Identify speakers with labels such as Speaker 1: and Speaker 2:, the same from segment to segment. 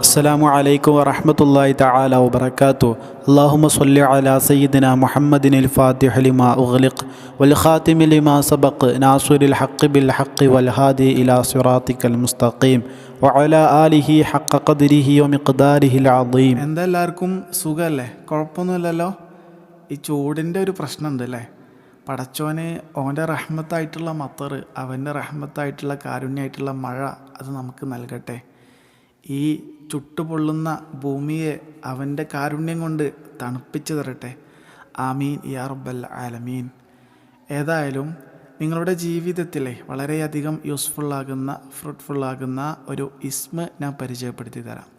Speaker 1: السلام عليكم ورحمة الله تعالى وبركاته اللهم صل على سيدنا محمد الفاتح لما أغلق والخاتم لما سبق ناصر الحق بالحق والهادي إلى صراطك المستقيم وعلى آله حق قدره ومقداره العظيم
Speaker 2: എന്താ എല്ലാവർക്കും സുഖമല്ലേ കുഴപ്പമൊന്നുമില്ലല്ലോ ഈ ചൂടിൻ്റെ ഒരു പ്രശ്നമുണ്ട് അല്ലേ പടച്ചോന് ഓന്റെ റഹ്മത്തായിട്ടുള്ള മത്തർ അവന്റെ റഹ്മത്തായിട്ടുള്ള കാരുണ്യമായിട്ടുള്ള മഴ അത് നമുക്ക് നൽകട്ടെ. ഈ ചുട്ടുപൊള്ളുന്ന ഭൂമിയെ അവന്റെ കാരുണ്യം കൊണ്ട് തണുപ്പിച്ചു തരട്ടെ. ആമീൻ. യാ റബ്ബൽ ആലമീൻ. ഏതായാലും നിങ്ങളുടെ ജീവിതത്തിലെ വളരെയധികം യൂസ്ഫുള്ളാകുന്ന ഫ്രൂട്ട്ഫുള്ളാകുന്ന ഒരു ഇസ്മ ഞാൻ പരിചയപ്പെടുത്തി തരാം.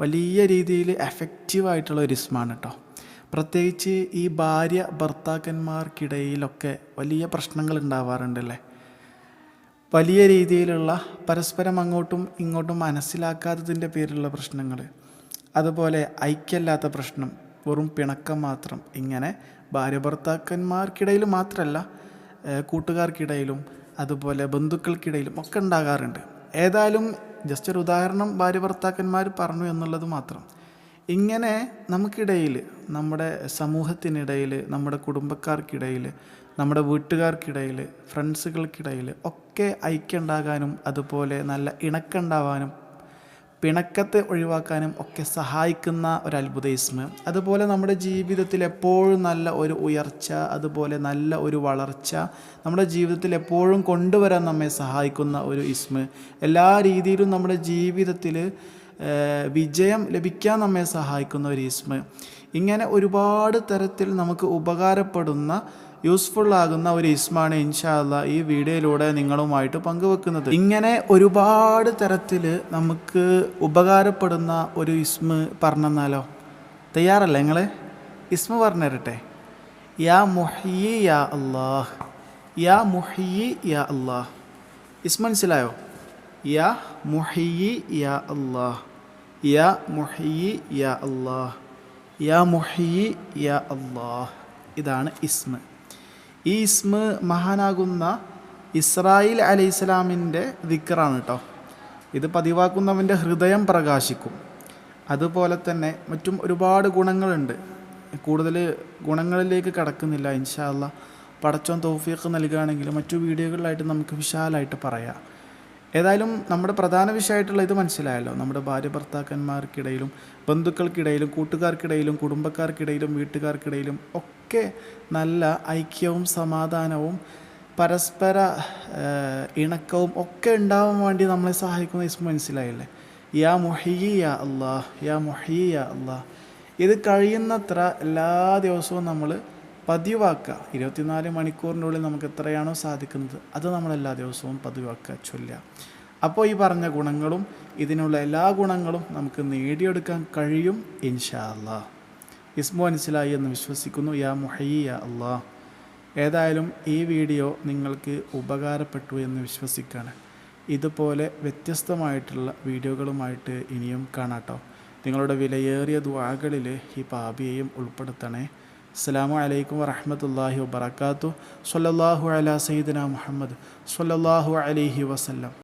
Speaker 2: വലിയ രീതിയിൽ എഫക്റ്റീവായിട്ടുള്ള ഒരു ഇസ്മാണ് കേട്ടോ പ്രത്യേകിച്ച് ഈ ഭാര്യ ഭർത്താക്കന്മാർക്കിടയിലൊക്കെ വലിയ പ്രശ്നങ്ങൾ ഉണ്ടാവാറുണ്ടല്ലേ വലിയ രീതിയിലുള്ള പരസ്പരം അങ്ങോട്ടും ഇങ്ങോട്ടും മനസ്സിലാക്കാത്തതിന്റെ പേരിലുള്ള പ്രശ്നങ്ങൾ അതുപോലെ ഐക്യമല്ലാത്ത പ്രശ്നം വെറും പിണക്കം മാത്രം ഇങ്ങനെ ഭാര്യ ഭർത്താക്കന്മാർക്കിടയിൽ മാത്രമല്ല കൂട്ടുകാർക്കിടയിലും അതുപോലെ ബന്ധുക്കൾക്കിടയിലും ഒക്കെ ഉണ്ടാകാറുണ്ട്. ഏതായാലും ജസ്റ്റ് ഒരു ഉദാഹരണം ഭാര്യ ഭർത്താക്കന്മാർ പറഞ്ഞു എന്നുള്ളത് മാത്രം. ഇങ്ങനെ നമുക്കിടയിൽ നമ്മുടെ സമൂഹത്തിനിടയിൽ നമ്മുടെ കുടുംബക്കാർക്കിടയിൽ നമ്മുടെ വീട്ടുകാർക്കിടയിൽ ഫ്രണ്ട്സുകൾക്കിടയിൽ ഒക്കെ ഐക്യമുണ്ടാകാനും അതുപോലെ നല്ല ഇണക്കുണ്ടാവാനും പിണക്കത്തെ ഒഴിവാക്കാനും ഒക്കെ സഹായിക്കുന്ന ഒരു അത്ഭുത ഇസ്മ അതുപോലെ നമ്മുടെ ജീവിതത്തിൽ എപ്പോഴും നല്ല ഒരു ഉയർച്ച അതുപോലെ നല്ല ഒരു വളർച്ച നമ്മുടെ ജീവിതത്തിൽ എപ്പോഴും കൊണ്ടുവരാൻ നമ്മെ സഹായിക്കുന്ന ഒരു ഇസ്മ. എല്ലാ രീതിയിലും നമ്മുടെ ജീവിതത്തിൽ വിജയം ലഭിക്കാൻ നമ്മെ സഹായിക്കുന്ന ഒരു ഇസ്മ ഇങ്ങനെ ഒരുപാട് തരത്തിൽ നമുക്ക് ഉപകാരപ്പെടുന്ന യൂസ്ഫുള്ളാകുന്ന ഒരു ഇസ്മാണ് ഇൻഷാല്ല ഈ വീഡിയോയിലൂടെ നിങ്ങളുമായിട്ട് പങ്കുവെക്കുന്നത്. ഇങ്ങനെ ഒരുപാട് തരത്തിൽ നമുക്ക് ഉപകാരപ്പെടുന്ന ഒരു ഇസ്മ പറഞ്ഞെന്നാലോ? തയ്യാറല്ലേ നിങ്ങൾ ഇസ്മ പറഞ്ഞു തരട്ടെ യാ മുഹി യാ അല്ലാഹ്. യാ മുഹി യാ അല്ലാഹ്. ഇസ്മ മനസ്സിലായോ? യാ മുഹി യാ അല്ലാഹ്. യാ മുഹയ്യി യാ അല്ലാഹ്. യാ മുഹയ്യി യാ അല്ലാഹ്. ഇതാണ് ഇസ്മ. ഈ ഇസ്മ മഹാനാകുന്ന ഇസ്രായേൽ അലൈഹി ഇസ്ലാമിന്റെ ദിക്കറാണ് കേട്ടോ ഇത് പതിവാക്കുന്നവന്റെ ഹൃദയം പ്രകാശിക്കും. അതുപോലെ തന്നെ മറ്റും ഒരുപാട് ഗുണങ്ങളുണ്ട്. കൂടുതൽ ഗുണങ്ങളിലേക്ക് കടക്കുന്നില്ല ഇൻഷാല്ല പടച്ചോൻ തോഫിയൊക്കെ നൽകുകയാണെങ്കിൽ മറ്റു വീഡിയോകളിലായിട്ട് നമുക്ക് വിശാലമായിട്ട് പറയാം. ഏതായാലും നമ്മുടെ പ്രധാന വിഷയമായിട്ടുള്ള ഇത് മനസ്സിലായല്ലോ. നമ്മുടെ ഭാര്യ ഭർത്താക്കന്മാർക്കിടയിലും ബന്ധുക്കൾക്കിടയിലും കൂട്ടുകാർക്കിടയിലും കുടുംബക്കാർക്കിടയിലും വീട്ടുകാർക്കിടയിലും ഒക്കെ നല്ല ഐക്യവും സമാധാനവും പരസ്പര ഇണക്കവും ഒക്കെ ഉണ്ടാവാൻ വേണ്ടി നമ്മളെ സഹായിക്കുന്ന ഇസ്മ മനസ്സിലായില്ലേ? യാ മൊഹിയ യാ അള്ളാഹ് യാ മൊഹിയ യാ അള്ളാഹ് ഇത് കഴിയുന്നത്ര എല്ലാ ദിവസവും നമ്മൾ പതിവാക്കുക. ഇരുപത്തിനാല് മണിക്കൂറിന്റെ ഉള്ളിൽ നമുക്ക് എത്രയാണോ സാധിക്കുന്നത് അത് നമ്മൾ എല്ലാ ദിവസവും പതിവാക്കുക ചൊല്ലുക. അപ്പോൾ ഈ പറഞ്ഞ ഗുണങ്ങളും ഇതിനുള്ള എല്ലാ ഗുണങ്ങളും നമുക്ക് നേടിയെടുക്കാൻ കഴിയും ഇൻഷാ അല്ലാ ഇസ്മു മനസ്സിലായി എന്ന് വിശ്വസിക്കുന്നു യാ മുഹയ്യ അള്ളാ ഏതായാലും ഈ വീഡിയോ നിങ്ങൾക്ക് ഉപകാരപ്പെട്ടു എന്ന് വിശ്വസിക്കുകയാണ്. ഇതുപോലെ വ്യത്യസ്തമായിട്ടുള്ള വീഡിയോകളുമായിട്ട് ഇനിയും കാണാട്ടോ നിങ്ങളുടെ വിലയേറിയ ദ്വാകളിൽ ഈ പാപിയെയും ഉൾപ്പെടുത്തണേ. അസ്സാം വലൈക്കും വറഹമത്തല്ലാഹി വബർക്കാത്തു സല്ലല്ലാഹു അലാ സയ്യിദന മുഹമ്മദ്. സല്ലല്ലാഹു അലൈഹി വസല്ലം.